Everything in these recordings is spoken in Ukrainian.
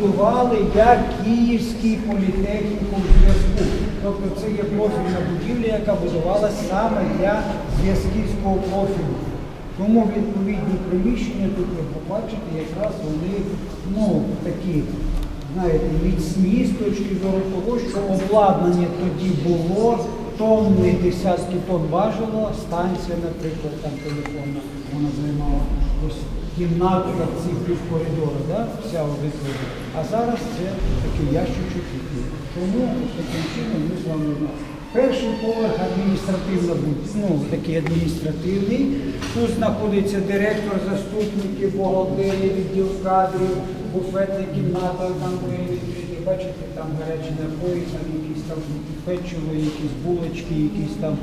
будували як Київський політехнікум зв'язку. Тобто це є профільна будівля, яка будувалася саме для зв'язківського профілю. Тому відповідні приміщення тут ви побачите, якраз вони ну, такі, знаєте, міцні з точки зору того, що обладнання тоді було, тонни, десятки тонн важила, станція, наприклад, там телефонна, вона займала ось кімнату як ці півкоридори, да? вся аудиторія. А зараз це такий ящичок. Тому таким чином ми з вами. Перший поверх адміністративно ну, такий адміністративний. Тут знаходиться директор, заступники, бухгалтерія, відділ кадрів, буфетна кімната, там. Бачите, там гарячі напої, там якісь там печиво, якісь булочки, якісь там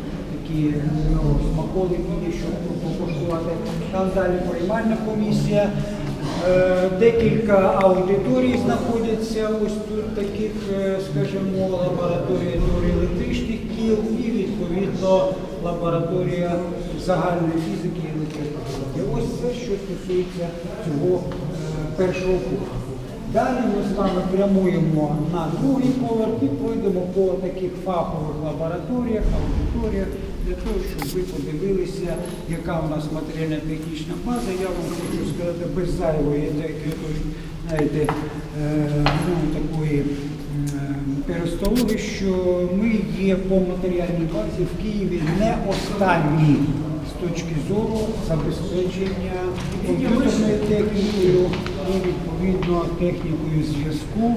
такі ну, смаколики, щоб покуштувати. Там далі приймальна комісія. Е, Декілька аудиторій знаходяться ось тут таких, е, скажімо, лабораторія електричних кіл і відповідно лабораторія загальної фізики і електротехніки. Ось це, що стосується цього е, першого курсу. Далі ми з вами прямуємо на другий поверх і пройдемо по таких фахових лабораторіях, аудиторіях, для того, щоб ви подивилися, яка у нас матеріально-технічна база. Я вам хочу сказати без зайвої знаєте, е, ну, такої перестологи, що ми є по матеріальній базі в Києві не останні з точки зору забезпечення комп'ютерною технікою і відповідно технікою зв'язку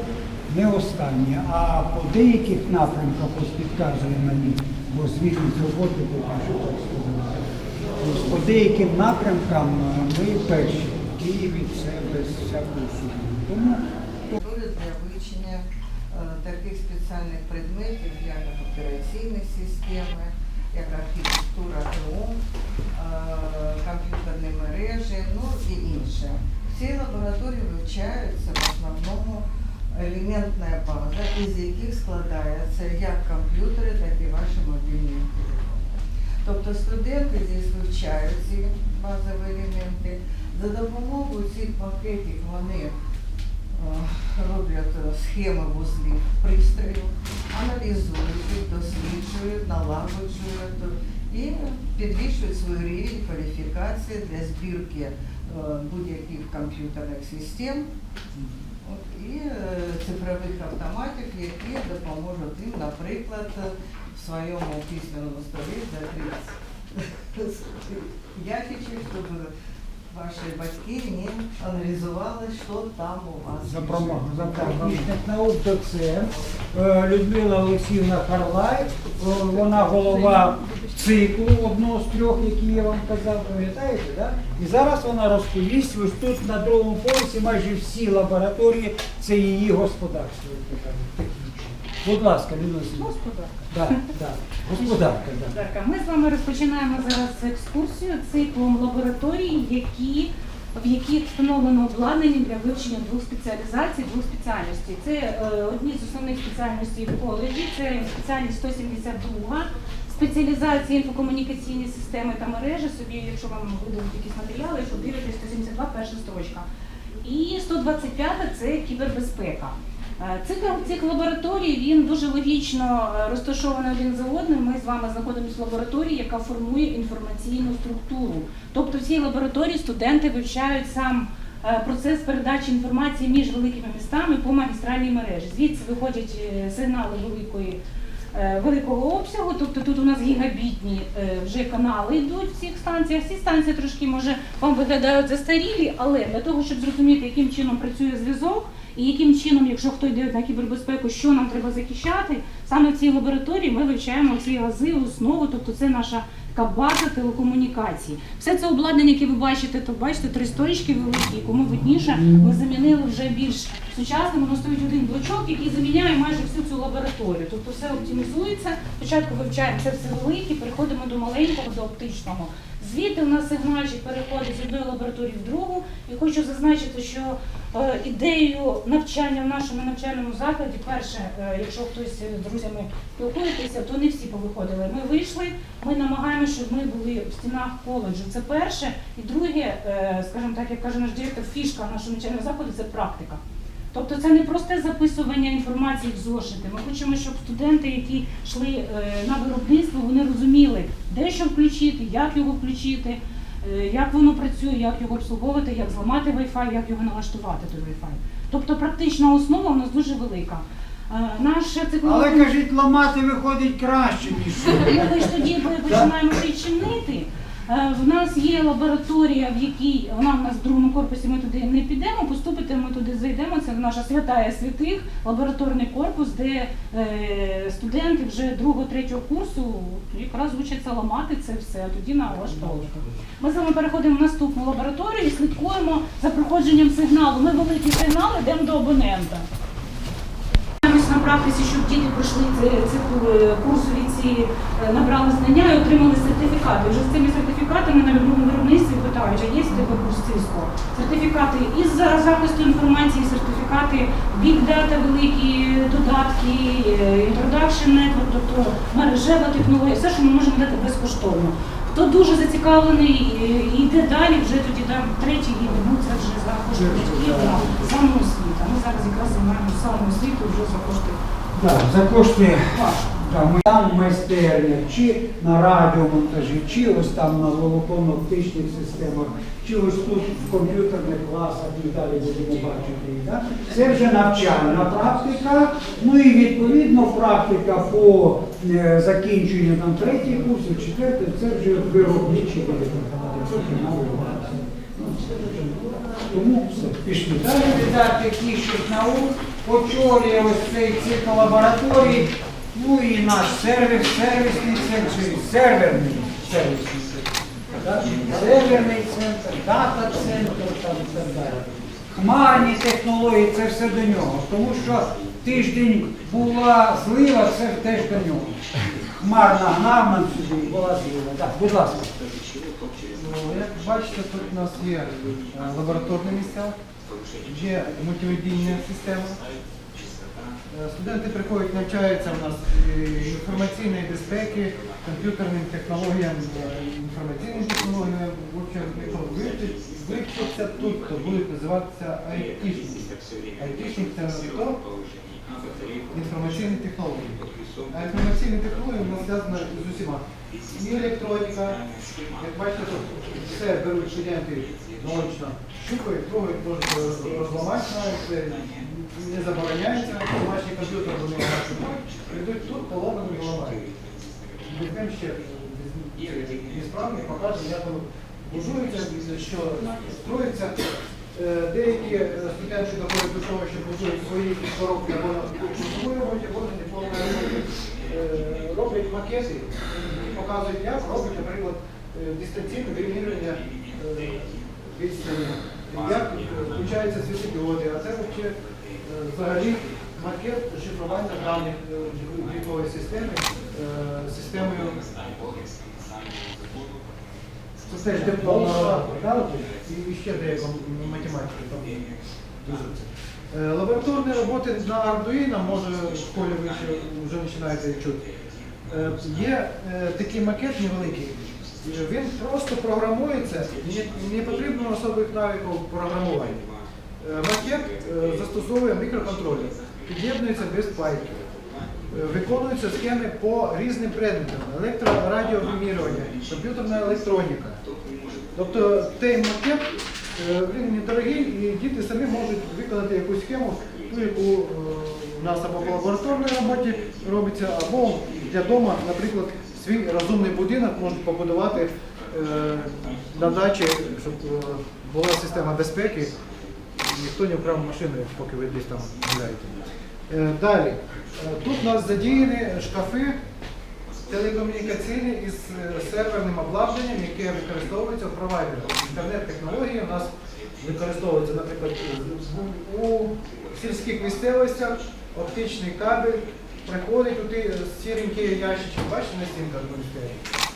не останнє. А по деяких напрямках ось підказує мені, бо звітність роботи поки що так сказати. По деяким напрямкам е, ми перші. В Києві це без всякого сумніву. Тому для вивчення е, таких спеціальних предметів, як операційні системи, як архітектура ТО, е, комп'ютерні мережі, ну і інше. В цій лабораторії вивчаються в основному елементна база, із яких складаються як комп'ютери, так і ваші мобільні телефони. Тобто студенти здесь вивчають ці базові елементи. За допомогою цих пакетів вони е, роблять е, схеми вузлів пристрою, аналізують досліджують, налагоджують і підвищують свій рівень кваліфікації для збірки будь-яких комп'ютерних систем от, і е, цифрових автоматів, які допоможуть їм, наприклад, в своєму письменному столі закрити ящичок, щоб ваші батьки не аналізували, що там у вас. за промаху, за технічних наук доцент Людмила Олексіївна Харлай, е, вона голова циклу одного з трьох, які я вам казав, пам'ятаєте, да? І зараз вона розповість, ось тут на другому поверсі майже всі лабораторії, це її господарство. Будь ласка, Людмила Олексіївна. Господарка. Да, да. Господарка, да. Господарка. Ми з вами розпочинаємо зараз екскурсію циклом лабораторій, які, в яких встановлено обладнання для вивчення двох спеціалізацій, двох спеціальностей. Це е, одні з основних спеціальностей в коледжі, це спеціальність 172 спеціалізація інфокомунікаційні системи та мережі. Собі, якщо вам видадуть якісь матеріали, якщо дивитесь 172 перша строчка. І 125 це кібербезпека. Е, Цикл цих лабораторій він дуже логічно е, розташований один за одним. Ми з вами знаходимося в лабораторії, яка формує інформаційну структуру. Тобто в цій лабораторії студенти вивчають сам е, процес передачі інформації між великими містами по магістральній мережі. Звідси виходять сигнали великої. Е, Великого обсягу, тобто тут у нас гігабітні е, вже канали йдуть в цих станціях. Всі станції трошки може вам виглядають застарілі, але для того, щоб зрозуміти, яким чином працює зв'язок, і яким чином, якщо хто йде на кібербезпеку, що нам треба захищати, саме в цій лабораторії ми вивчаємо ці ази, основу, тобто це наша така база телекомунікацій. Все це обладнання, яке ви бачите, то бачите, три сторічки великі, кому видніше, ми замінили вже більш сучасним, воно стоїть один блочок, який заміняє майже всю цю лабораторію. Тобто все оптимізується. Спочатку вивчаємо це все велике, переходимо до маленького, до оптичного. Звідти у нас сигнальчик переходить з одної лабораторії в другу. І хочу зазначити, що ідеєю навчання в нашому навчальному закладі, перше, е, якщо хтось з друзями спілкуєтеся, то не всі повиходили. Ми вийшли, ми намагаємося, щоб ми були в стінах коледжу. Це перше. І друге, е, скажімо так, як каже наш директор, фішка нашого навчального закладу це практика. Тобто це не просте записування інформації в зошити. Ми хочемо, щоб студенти, які йшли е, на виробництво, вони розуміли, де що включити, як його включити, е, як воно працює, як його обслуговувати, як зламати Wi-Fi, як його налаштувати до Wi-Fi. Тобто практична основа в нас дуже велика. Наша Наш цикло... Але кажіть, ламати виходить краще, ніж. Ми ж тоді починаємо причинити. Е, В нас є лабораторія, в якій вона в нас в другому корпусі. Ми туди не підемо, поступити ми туди зайдемо. Це наша святая святих, лабораторний корпус, де е, студенти вже другого, третього курсу якраз учаться ламати це все, а тоді налаштовувати. Ми з вами переходимо в наступну лабораторію і слідкуємо за проходженням сигналу. Ми великий сигнал йдемо до абонента. На практиці, щоб діти пройшли ці, е, курсові ці е, набрали знання і отримали сертифікати. Вже з цими сертифікатами на любому виробництві питають, а є тебе курс ЦИСКО? Сертифікати із захисту інформації, сертифікати Big Data, великі додатки, е, Introduction Network, тобто мережева технологія, все, що ми можемо дати безкоштовно. Хто дуже зацікавлений і йде далі, вже тоді там третій рівень, ну це вже за кошти батьків. Зараз якраз займаємося самоосвітою вже за кошти Да, за кошти да, ми там в майстернях, чи на радіомонтажі, чи ось там на волоконно-оптичних системах, чи ось тут в комп'ютерних класах і далі будемо бачити. Да? Це вже навчальна практика. Ну і відповідно практика по е, закінченню там третій курс, четвертий, це вже виробничі буде. Тому все, пішли. Далі дидактик наук очолює ось цей цикл лабораторій, ну і наш сервіс, сервісний центр, серверний сервісний центр. Серверний центр, дата-центр там і так далі. Хмарні технології, це все до нього. Тому що тиждень була злива, це теж до нього. Хмар нагнав нам сюди, була злива. Так, будь ласка. Ну, Як бачите, тут у нас є е, лабораторні місця, є мультимедійна система. Е, Студенти приходять, навчаються у нас інформаційної безпеки, комп'ютерним технологіям, е, інформаційним технологіям. В вивчаться тут, то будуть називатися айтішник. Айтішник це хто? Інформаційні технології. А інформаційні технології у нас зв'язано з усіма. І електроніка, як бачите, тут все беруть студенти наочно, щупають, трогають, можуть роз- розламати навіть, це не забороняється, домашній комп'ютер вони прийдуть тут, поломані ламають. Візьмемо ще несправні, покажемо, як воно будується, що строїться. Е, Деякі е, студенти доходять до того, що будують свої коробки або на або роботі. Е, Роблять макети і показують, як роблять, наприклад, дистанційне вимірювання відстані, як включаються світодіоди, а це взагалі макет шифрування даних вікової системи системою. Це теж дипломна і ще деяка математика там дуже. Е, Лабораторні роботи на Arduino, може в школі ви вже починаєте чути. Е, Є е, такий макет невеликий. Він просто програмується, не, потрібно особих навиків програмування. Макет застосовує мікроконтролер, під'єднується без пайки. Виконуються схеми по різним предметам, електрорадіовимірювання, комп'ютерна електроніка. Тобто той макет е, він недорогий і діти самі можуть виконати якусь схему, ту, яку е, у нас або в лабораторній роботі робиться, або для дому, наприклад, свій розумний будинок можуть побудувати е, на дачі, щоб була система безпеки, ніхто не вкрав машину, поки ви десь там гуляєте. Е, Далі. Е, Тут у нас задіяні шкафи телекомунікаційні із е, серверним обладнанням, яке використовується в провайдерах. Інтернет-технології у нас використовуються, наприклад, у- сільських місцевостях оптичний кабель приходить туди сіренький ящичок, бачите, на стінках стоять.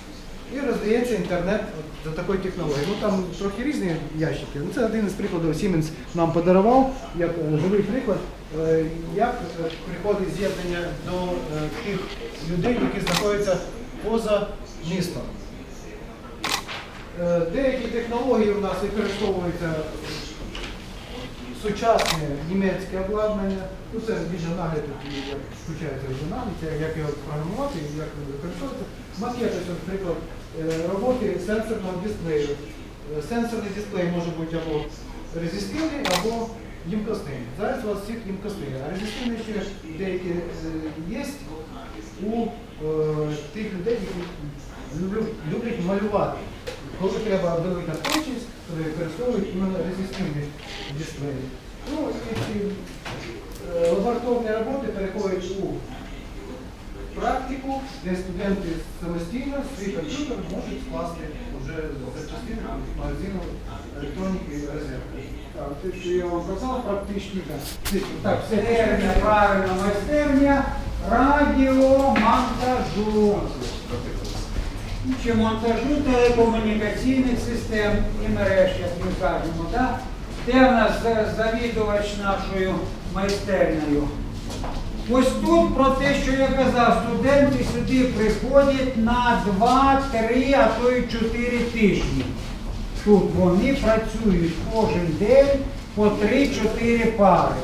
І роздається інтернет от за такою технологією. Ну там трохи різні ящики. Ну, це один із прикладів Siemens нам подарував, як е, живий приклад, е, як е, приходить з'єднання до тих людей, які знаходяться поза містом. Деякі технології у нас використовуються сучасне німецьке обладнання. Ну, це більше тут як включається в динаміці, як його програмувати, як його використовувати. Макет, ось, наприклад, е, роботи сенсорного дисплею. Е, Сенсорний дисплей може бути або резистивний, або їмкостний. Зараз у вас всіх їмкостний, а резистивний ще деякі е, є у е, тих людей, які люблять малювати. Коли треба велика точність, то використовують іменно резистивні дисплеї. Ну, і е, лабораторні роботи переходять у практику, де студенти самостійно свій комп'ютер можуть скласти вже запчастини магазину електроніки розетки. Так, те, що я вам казав, практичні так. Так, все правильно, майстерня, радіомонтажу. Чи монтажу телекомунікаційних систем і мереж, як ми кажемо, так? Де в нас завідувач нашою майстернею? Ось тут про те, що я казав, студенти сюди приходять на 2, 3, а то й 4 тижні. Тут вони працюють кожен день по 3-4 пари.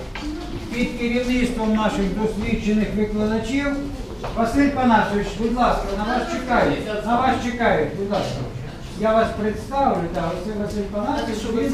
Під керівництвом наших досвідчених викладачів. Василь Панасович, будь ласка, на вас чекають. На вас чекають, будь ласка. Я вас представлю, так, Василь Панасович. Він,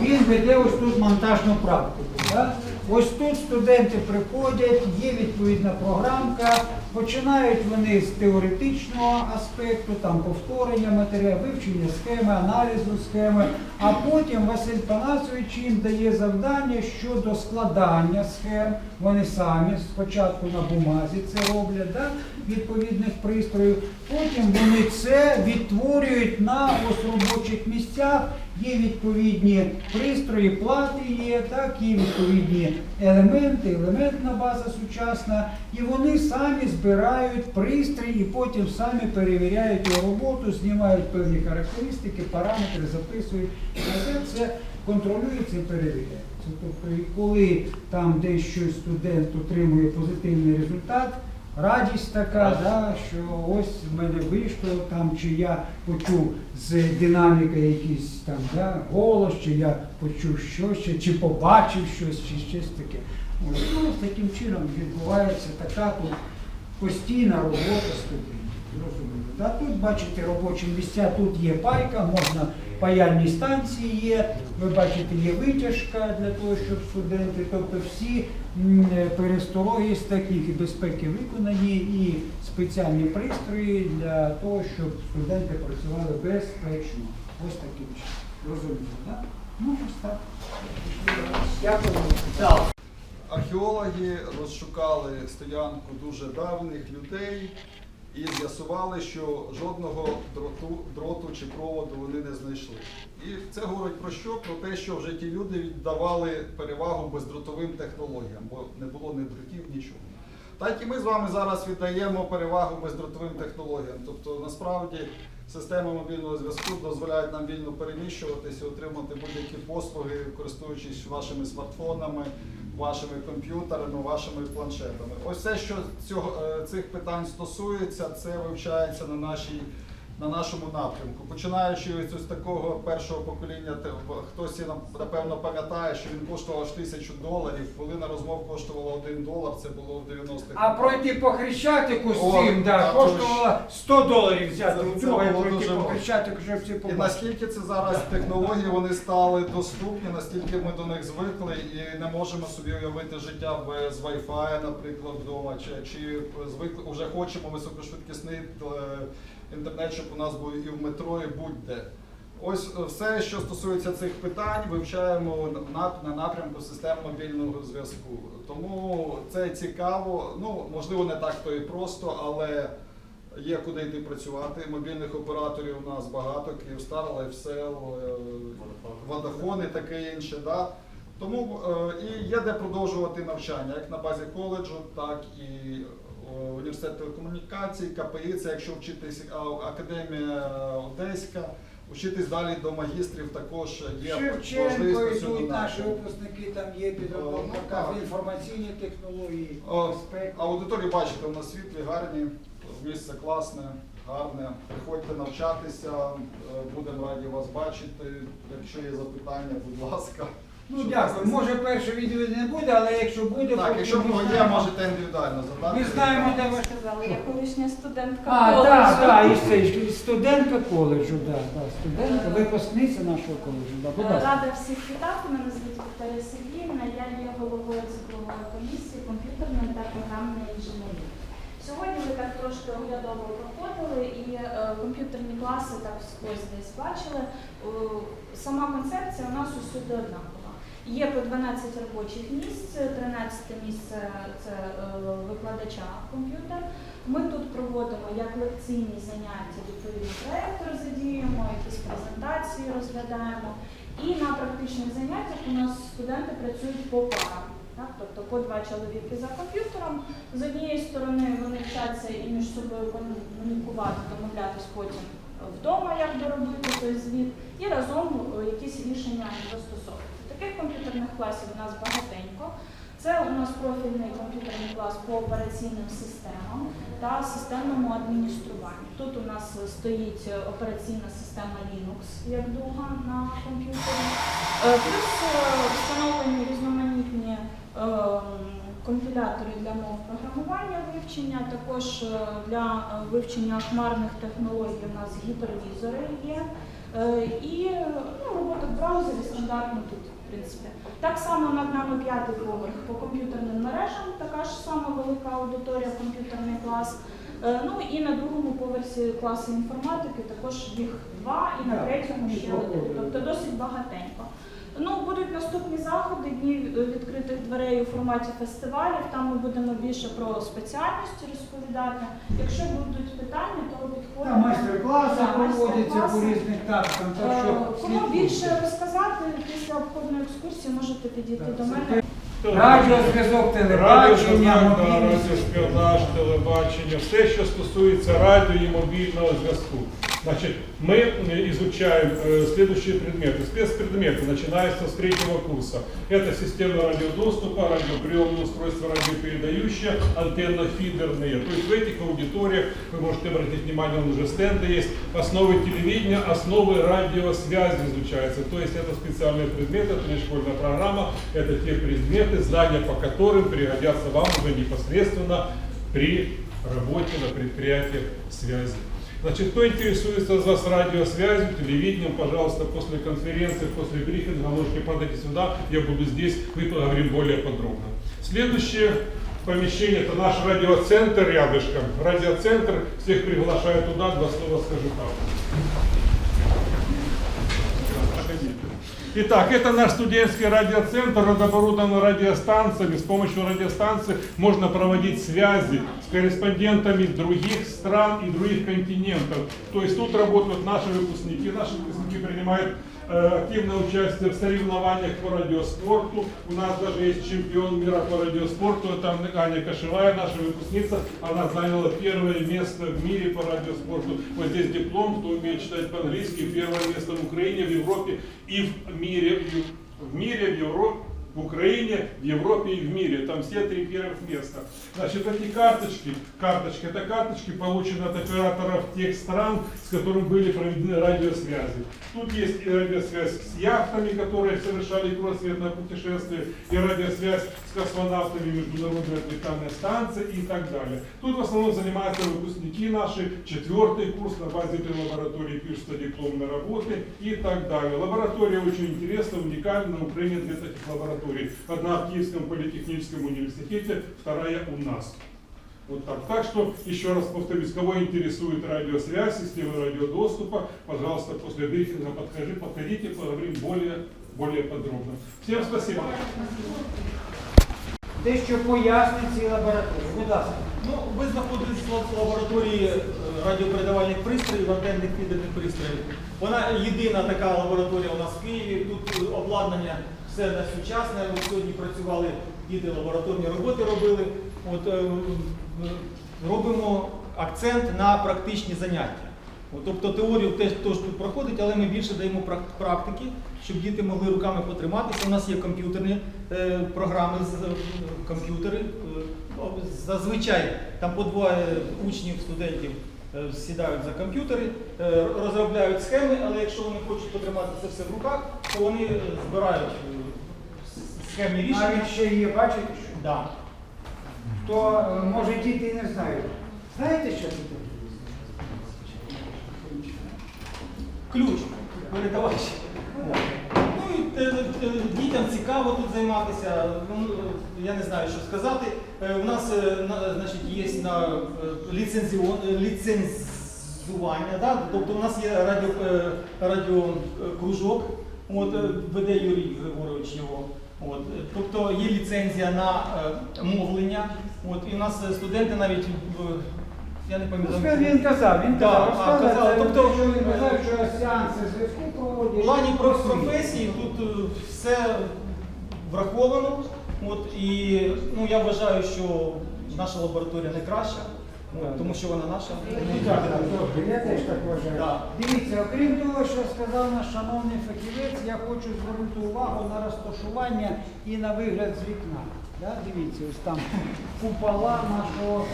він веде ось тут монтажну практику. так? Ось тут студенти приходять, є відповідна програмка, починають вони з теоретичного аспекту, там повторення матеріалу, вивчення схеми, аналізу схеми, а потім Василь Панасович їм дає завдання щодо складання схем. Вони самі спочатку на бумазі це роблять, да? відповідних пристроїв. Потім вони це відтворюють на ось робочих місцях. Є відповідні пристрої, плати є, так, є відповідні елементи, елементна база сучасна, і вони самі збирають пристрій і потім самі перевіряють його роботу, знімають певні характеристики, параметри, записують. Все це контролюється і перевіряється. Тобто, коли там десь щось студент отримує позитивний результат, радість така, да, що ось в мене вийшло там, чи я почув з динаміки якийсь там да, голос, чи я почув щось, чи, чи побачив щось, чи щось таке. Ось, ну, таким чином відбувається така тут постійна робота студентів. Да, тут бачите робочі місця, тут є пайка, можна паяльні станції є. Ви бачите, є витяжка для того, щоб студенти, тобто всі перестороги з техніки безпеки виконані і спеціальні пристрої для того, щоб студенти працювали безпечно. Ось таким чином. Розумієте, так? Ну, ось так. Дякую. Археологи розшукали стоянку дуже давніх людей і з'ясували, що жодного дроту, дроту чи проводу вони не знайшли. І це говорить про що? Про те, що вже ті люди віддавали перевагу бездротовим технологіям, бо не було ні дротів, нічого. Так і ми з вами зараз віддаємо перевагу бездротовим технологіям. Тобто, насправді, система мобільного зв'язку дозволяє нам вільно переміщуватися, отримати будь-які послуги, користуючись вашими смартфонами, вашими комп'ютерами, вашими планшетами. Ось все, що цього, е, цих питань стосується, це вивчається на нашій. На нашому напрямку, починаючи ось з такого першого покоління, хтось і, нап- напевно пам'ятає, що він коштував аж тисячу доларів. Хвилина розмов коштувала один долар. Це було в 90-х. А пройти по Хрещатику з цим, да, коштувало 100 доларів взяти Це- це було пройти дуже по мало. Хрещатику, щоб всі І наскільки це зараз технології вони стали доступні, наскільки ми до них звикли і не можемо собі уявити життя без Wi-Fi, наприклад, вдома, чи, чи звикли вже хочемо високошвидкісний е, інтернет, щоб у нас був і в метро, і будь-де. Ось е, все, що стосується цих питань, вивчаємо на, на напрямку систем мобільного зв'язку. Тому це цікаво. Ну можливо, не так то і просто, але є куди йти працювати. Мобільних операторів у нас багато, Київстар, Лайфсел, е, Водафон і таке інше. Да? Тому е, і є де продовжувати навчання, як на базі коледжу, так і е, університет телекомунікацій, КПІ, це якщо вчитись а, Академія Одеська, вчитись далі до магістрів також є Шевченко і тут наші випускники, там є ну, інформаційні технології, О, безпека. Аудиторії бачите, у нас світлі, гарні, місце класне, гарне. Приходьте навчатися, е, будемо раді вас бачити. Якщо є запитання, будь ласка. Ну дякую. Може перше відео не буде, але якщо буде, Так, потім якщо ми в кого є, знаємо. можете індивідуально задати. Ми знаємо, де ви. сказала, я колишня студентка А, коледжу. так, так, і це і студентка коледжу, да, да, студентка, випускниця нашого коледжу. Да, будь ласка. Рада всіх вітати. Мене звуть Вікторія Сергіївна. Я є головою циклової комісії комп'ютерної та програмної інженерії. Сьогодні ви так трошки оглядово проходили і е, комп'ютерні класи так ось десь бачили. О, сама концепція у нас усюди однакова. Є по 12 робочих місць, 13 місце це е, викладача комп'ютер. Ми тут проводимо як лекційні заняття, відповідно проєктор задіємо, якісь презентації розглядаємо. І на практичних заняттях у нас студенти працюють по парам. Так? Тобто по два чоловіки за комп'ютером. З однієї сторони вони вчаться і між собою комунікувати, домовлятись потім вдома, як доробити той звіт, і разом е, якісь рішення застосовувати. Таких комп'ютерних класів у нас багатенько. Це у нас профільний комп'ютерний клас по операційним системам та системному адмініструванню. Тут у нас стоїть е, операційна система Linux як друга на комп'ютері. Е, Плюс е, встановлені різноманітні компілятори для мов програмування вивчення, також для вивчення хмарних технологій у нас гіпервізори є. І ну, робота в браузері стандартно тут, принципі. Так само над нами п'ятий поверх по комп'ютерним мережам, така ж сама велика аудиторія, комп'ютерний клас. Е, Ну і на другому поверсі класи інформатики також їх два, і на третьому ще один. Тобто досить багатенько. Ну, будуть наступні заходи, дні відкритих дверей у форматі фестивалів. Там ми будемо більше про спеціальності розповідати. Якщо будуть питання, то підходимо. Майстер-класи проводяться по різних так Е, що Кому більше розказати після обходної екскурсії, можете підійти Так, до мене. Радіозв'язок, телебачення, радіоспіонаж, телебачення, все, що стосується радіо і мобільного зв'язку. Значит, мы э, изучаем э, следующие предметы. Спецпредметы, начиная с третьего курса. Это система радиодоступа, радиоприемные устройства, радиопередающие, антенно-фидерные. То есть в этих аудиториях, вы можете обратить внимание, он уже стенды есть, основы телевидения, основы радиосвязи изучаются. То есть это специальные предметы, это не школьная программа, это те предметы, знания по которым пригодятся вам уже непосредственно при работе на предприятиях связи. Значит, кто интересуется из вас радиосвязью, телевидением, пожалуйста, после конференции, после брифинга можете подойти сюда, я буду здесь, мы поговорим более подробно. Следующее помещение, это наш радиоцентр рядышком. Радиоцентр, всех приглашаю туда, два слова скажу там. Итак, это наш студенческий радиоцентр, он оборудован радиостанциями. С помощью радиостанции можно проводить связи с корреспондентами других стран и других континентов. То есть тут работают наши выпускники. Наши выпускники принимают э, активное участие в соревнованиях по радиоспорту. У нас даже есть чемпион мира по радиоспорту, это Аня Кашевая, наша выпускница. Она заняла первое место в мире по радиоспорту. Вот здесь диплом, кто умеет читать по-английски, первое место в Украине, в Европе и в мире. В мире, в Европе, в Украине, в Европе и в мире. Там все три первых места. Значит, эти карточки, карточки, это карточки, полученные от операторов тех стран, с которыми были проведены радиосвязи. Тут есть и радиосвязь с яхтами, которые совершали кругосветное путешествие, и радиосвязь с космонавтами Международной орбитальной станции и так далее. Тут в основном занимаются выпускники наши, четвертый курс на базе этой лаборатории пишутся дипломные работы и так далее. Лаборатория очень интересная, уникальная, на Украине две таких лабораторий Одна в Киевском политехническом университете, вторая у нас. Вот так. Так что, еще раз повторюсь, кого интересует радиосвязь, система радиодоступа, пожалуйста, после брифинга подходи, подходите, поговорим более, более подробно. Всем спасибо. Дещо пояснить цій лабораторії. Будь ласка. Ну, ви знаходитесь в лабораторії е, радіопередавальних пристроїв, антенних фідерних пристроїв. Вона єдина така лабораторія у нас в Києві. Тут е, обладнання все на сучасне. От сьогодні працювали діти, лабораторні роботи робили. От, е, е, робимо акцент на практичні заняття. От, тобто теорію теж, теж тут проходить, але ми більше даємо практики, щоб діти могли руками потриматися. У нас є комп'ютерні е, програми, з- е, комп'ютери. Ну, зазвичай там по двоє учнів, студентів сідають за комп'ютери, розробляють схеми, але якщо вони хочуть потримати це все в руках, то вони е, збирають е, схемні рішення. Навіть ще є, бачите, що? Да. Хто, е, може, діти і не знають. Знаєте, що це таке? ключ, передавач. Ну і е, е, дітям цікаво тут займатися. Ну, я не знаю, що сказати. Е, У нас е, на- значить, є на е, ліцензіон, е, ліцензування, да? тобто у нас є радіо, е, радіокружок, от, веде Юрій Григорович його. От, е, тобто є ліцензія на е, мовлення. От, і у нас е, студенти навіть, е, я не пам'ятаю. Він казав, він казав, а, казав, це тобто, те, що він казав, що сеанси зв'язку проводять. В плані про професії тут е, все враховано. От, і ну, я вважаю, що наша лабораторія не краща, тому що вона наша. Ну, так, так, добре, Я теж так вважаю. Да. Дивіться, окрім того, що сказав наш шановний фахівець, я хочу звернути увагу на розташування і на вигляд з вікна. Да? Дивіться, ось там купола нашого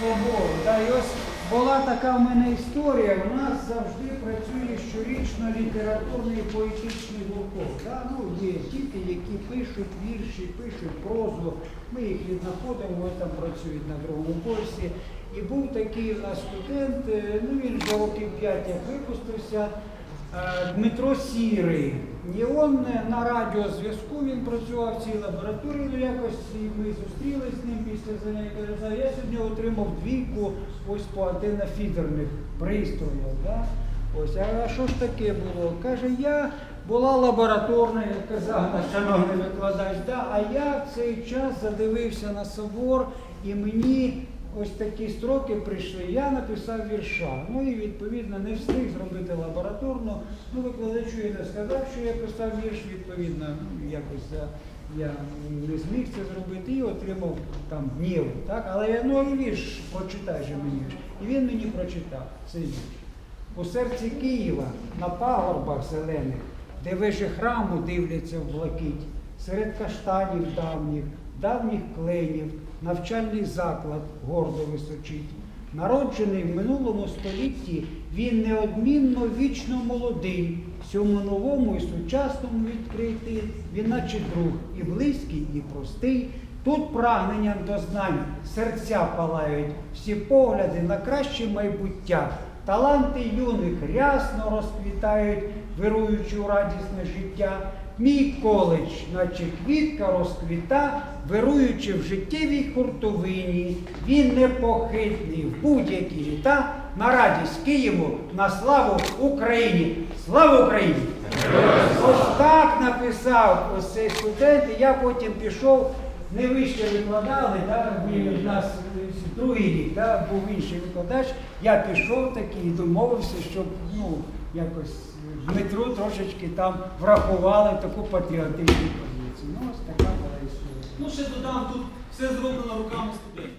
собору. Да? І ось була така в мене історія. У нас завжди працює щорічно літературний і поетичний гурток. Да? Ну, є діти, які пишуть вірші, пишуть прозу. Ми їх віднаходимо, вони там працюють на другому поверсі. І був такий у нас студент, е, ну він вже років 5 як випустився, е, Дмитро Сірий. І він на радіозв'язку він працював в цій лабораторії, ну якось ми зустрілися з ним після «Зай, я сьогодні отримав двійку ось по антеннофідерних пристроях. Да? Ось, а що ж таке було? Каже, я була лабораторна, як казав наш шановний викладач, да? а я в цей час задивився на собор і мені ось такі строки прийшли. Я написав вірша. Ну і відповідно не встиг зробити лабораторну. Ну, викладачу я не сказав, що я писав вірш, відповідно, ну, якось за. Я не зміг це зробити і отримав там гнів. Але я ну і вірш, прочитай же мені. І він мені прочитав цей вірш. У серці Києва, на пагорбах зелених, де вежі храму дивляться в блакить, серед каштанів давніх, давніх кленів, навчальний заклад гордо височить. Народжений в минулому столітті, він неодмінно вічно молодий, всьому новому і сучасному відкритий, він наче друг і близький, і простий. Тут прагненням до знань серця палають, всі погляди на краще майбуття. Таланти юних рясно розквітають, вируючи у радісне життя. Мій коледж, наче квітка розквіта, вируючи в життєвій хуртовині. Він непохитний в будь-які літа, на радість Києву, на славу Україні. Слава Україні! Ось так написав ось цей студент, і я потім пішов, не вище викладали, да, в нас другий рік, да, був інший викладач. Я пішов такий і домовився, щоб ну, якось Дмитру трошечки там врахували таку патріотичну позицію. Ну, ось така була історія. Ну ще додам, тут все зроблено руками студентів.